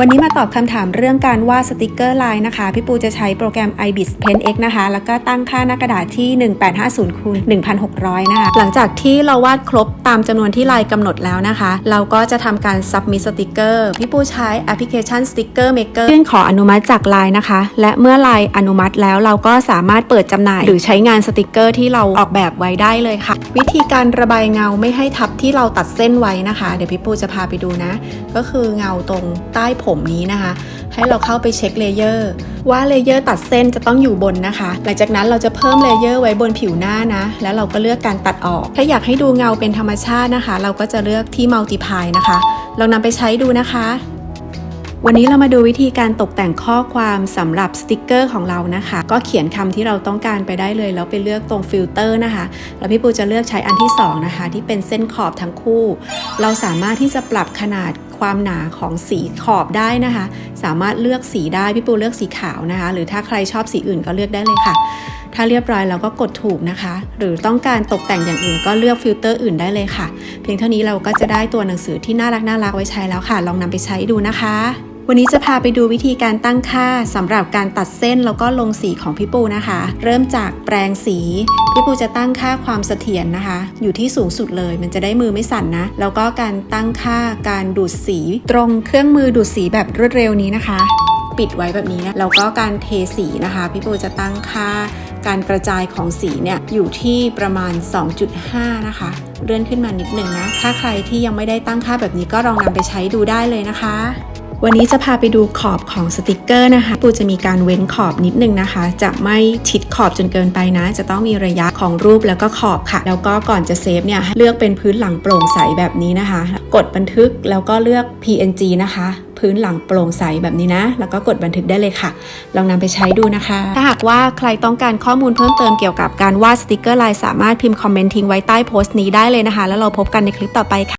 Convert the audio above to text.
วันนี้มาตอบคำถามเรื่องการวาดสติกเกอร์ลายนะคะ พี่ปูจะใช้โปรแกรม ibis pen x นะคะ แล้วก็ตั้งค่าหน้ากระดาษที่ 1850คูณ1600 นะคะ หลังจากที่เราวาดครบตามจำนวนที่ลายกำหนดแล้วนะคะ เราก็จะทำการ submit สติกเกอร์ พี่ปูใช้แอปพลิเคชัน Sticker Maker ยื่นขออนุมัติจากลายนะคะ และเมื่อลายอนุมัติแล้วเราก็สามารถเปิดจำหน่าย หรือใช้งานสติกเกอร์ที่เราออกแบบไว้ได้เลยค่ะ วิธีการระบายเงาไม่ให้ทับที่เราตัดเส้นไว้นะคะ เดี๋ยวพี่ปูจะพาไปดูนะ ก็คือเงาตรงใต้ผมนี้นะคะ ให้เราเข้าไปเช็คเลเยอร์ว่าเลเยอร์ตัดเส้นจะต้องอยู่บนนะคะ หลังจากนั้นเราจะเพิ่มเลเยอร์ไว้บนผิวหน้านะ แล้วเราก็เลือกการตัดออก ถ้าอยากให้ดูเงาเป็นธรรมชาตินะคะ เราก็จะเลือกที่ Multiply นะคะลองนำไปใช้ดูนะคะ วันนี้เรามาดูวิธีการตกแต่งข้อความสำหรับสติกเกอร์ของเรานะคะ ก็เขียนคำที่เราต้องการไปได้เลย แล้วไปเลือกตรงฟิลเตอร์นะคะ แล้วพี่ปูจะเลือกใช้อันที่สองนะคะ ที่เป็นเส้นขอบทั้งคู่ เราสามารถที่จะปรับขนาด ความหนาของสีขอบได้นะคะ สามารถเลือกสีได้พี่ปูเลือกสีขาวนะคะ หรือถ้าใครชอบสีอื่นก็เลือกได้เลยค่ะ ถ้าเรียบร้อยเราก็กดถูกนะคะ หรือต้องการตกแต่งอย่างอื่นก็เลือกฟิลเตอร์อื่นได้เลยค่ะ เพียงเท่านี้เราก็จะได้ตัวหนังสือที่น่ารักน่ารักไว้ใช้แล้วค่ะ ลองนำไปใช้ดูนะคะ วันนี้จะพาไปดูวิธีการตั้งค่าสำหรับการตัดเส้นแล้วก็ลงสีของพี่ปูนะคะ เริ่มจากแปรงสี พี่ปูจะตั้งค่าความเสถียรนะคะ อยู่ที่สูงสุดเลย มันจะได้มือไม่สั่นนะ แล้วก็การตั้งค่าการดูดสี ตรงเครื่องมือดูดสีแบบรวดเร็วนี้นะคะ ปิดไว้แบบนี้นะแล้วก็การเทสีนะคะ พี่ปูจะตั้งค่าการกระจายของสีเนี่ยอยู่ที่ประมาณ 2.5 นะคะ เลื่อนขึ้นมานิดหนึ่งนะ ถ้าใครที่ยังไม่ได้ตั้งค่าแบบนี้ก็ลองนำไปใช้ดูได้เลยนะคะ วันนี้จะพาไปดูขอบของสติกเกอร์นะคะ ปูจะมีการเว้นขอบนิดนึงนะคะ จะไม่ชิดขอบจนเกินไปนะ จะต้องมีระยะของรูปแล้วก็ขอบค่ะ แล้วก็ก่อนจะเซฟเนี่ยเลือกเป็นพื้นหลังโปร่งใสแบบนี้นะคะ กดบันทึกแล้วก็เลือก PNG นะคะ พื้นหลังโปร่งใสแบบนี้นะ แล้วก็กดบันทึกได้เลยค่ะ ลองนำไปใช้ดูนะคะ ถ้าหากว่าใครต้องการข้อมูลเพิ่มเติมเกี่ยวกับการวาดสติกเกอร์ลายสามารถพิมพ์คอมเมนต์ทิ้งไว้ใต้โพสต์นี้ได้เลยนะคะ แล้วเราพบกันในคลิปต่อไปค่ะ